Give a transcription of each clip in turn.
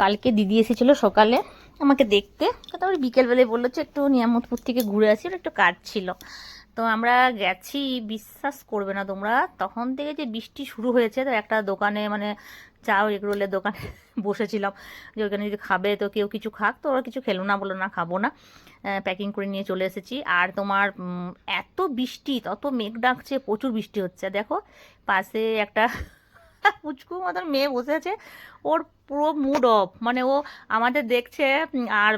কালকে দিদি এসেছিল সকালে আমাকে দেখতে। তারপরে বিকেলবেলায় বলল যে একটু নিয়ামতপুর থেকে ঘুরে আসি ওর একটু কাজ ছিল। তো আমরা গেছি, বিশ্বাস করবে না তোমরা, তখন থেকে যে বৃষ্টি শুরু হয়েছে, তো একটা দোকানে মানে চা এগরোলের দোকানে বসেছিলাম যে ওখানে যদি খাবে তো কেউ কিছু খাক, তো ওরা কিছু খেলো না বলো না খাব না। প্যাকিং করে নিয়ে চলে এসেছি। আর তোমার এত বৃষ্টি, তত মেঘ ডাকছে, প্রচুর বৃষ্টি হচ্ছে। দেখো, পাশে একটা পুচকু মতন মেয়ে বসে আছে। ওর পুরো মুড অফ মানে ও আমাদের দেখছে আর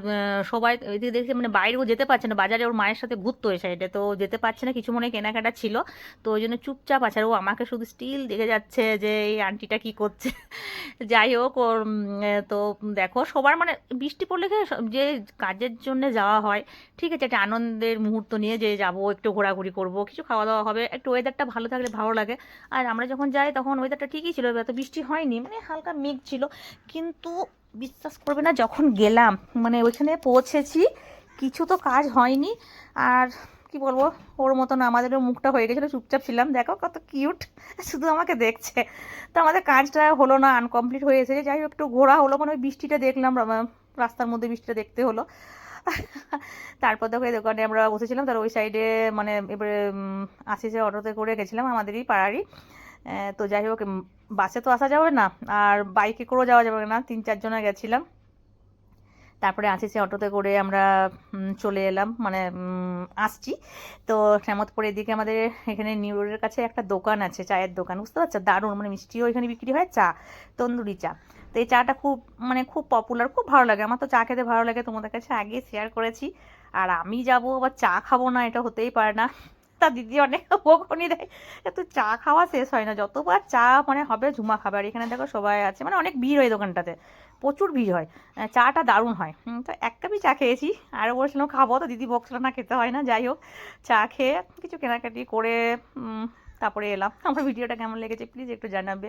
সবাই এদিকে দেখছে মানে বাইরেও যেতে পারছে না। বাজারে ওর মায়ের সাথে ঘুরতো ওই সাইডে তো যেতে পারছে না, কিছু মনে কেনাকাটা ছিল। তো ওই জন্য চুপচাপ আছে, আর ও আমাকে শুধু স্টিল দেখে যাচ্ছে যে, এই আন্টিটা কি করছে। যাই হোক, ওর তো দেখো, সবার মানে বৃষ্টি পড়লে যে কাজের জন্য যাওয়া হয়, ঠিক আছে, একটা আনন্দের মুহূর্ত নিয়ে যে যাব, একটু ঘোরাঘুরি করব, কিছু খাওয়া দাওয়া হবে, একটু ওয়েদারটা ভালো থাকলে ভালো লাগে। আর আমরা যখন যাই, তখন ওয়েদারটা ঠিকই ছিল। এত বৃষ্টি হয়নি মানে হালকা মেঘ ছিল। কিন্তু বিশ্বাস করবে না, যখন গেলাম মানে ওইখানে পৌঁছেছি, কিছু তো কাজ হয়নি। আর কি বলব, ওর মতন আমাদেরও মুখটা হয়ে গেছিল, চুপচাপ ছিলাম। দেখো কত কিউট শুধু আমাকে দেখছে। তো আমাদের কাজটা হলো না আনকমপ্লিট হয়ে এসেছে। যাই হোক, একটু ঘোরা হলো মানে ওই বৃষ্টিটা দেখলাম রাস্তার মধ্যে বৃষ্টিটা দেখতে হলো। তারপর দেখো, এই দোকানে আমরা বসেছিলাম, তার ওই সাইডে মানে এবারে আসিছে অটোতে করে গেছিলাম, আমাদেরই পাড়ারই। তো যাই হোক বাসে তো আসা যাবে না, আর বাইকে করেও যাওয়া যাবে না। তিন চারজনে গেছিলাম। তারপরে আসিছে অটোতে করে আমরা চলে এলাম। মানে আসছি। তো শ্যামতপুর এদিকে আমাদের এখানে নিউ রোডের কাছে একটা দোকান আছে, চায়ের দোকান, বুঝতে পারছ? দারুণ মানে মিষ্টিও এখানে বিক্রি হয়, চা, তন্দুরি চা। তো এই চাটা খুব মানে খুব পপুলার খুব ভালো লাগে। আমার তো চা খেতে ভালো লাগে, তোমাদের কাছে আগে শেয়ার করেছি। আর আমি যাব আবার চা খাব না, এটা হতেই পারে না। তা দিদি অনেক বকুনি দেয়। এত চা খাওয়া শেষ হয় না, যতবার চা মানে হবে ঝুমা খাবে। আর এখানে দেখো সবাই আছে মানে অনেক ভিড় হয় দোকানটাতে, প্রচুর ভিড় হয়। চাটা দারুণ হয়। তো এক কাপই চা খেয়েছি। আরও বলছিলাম খাব তো। দিদি বকছিল, না, খেতে হয় না, যাই হোক। চা খেয়ে কিছু কেনাকাটি করে তারপরে এলাম। আমার ভিডিওটা কেমন লেগেছে প্লিজ একটু জানাবে।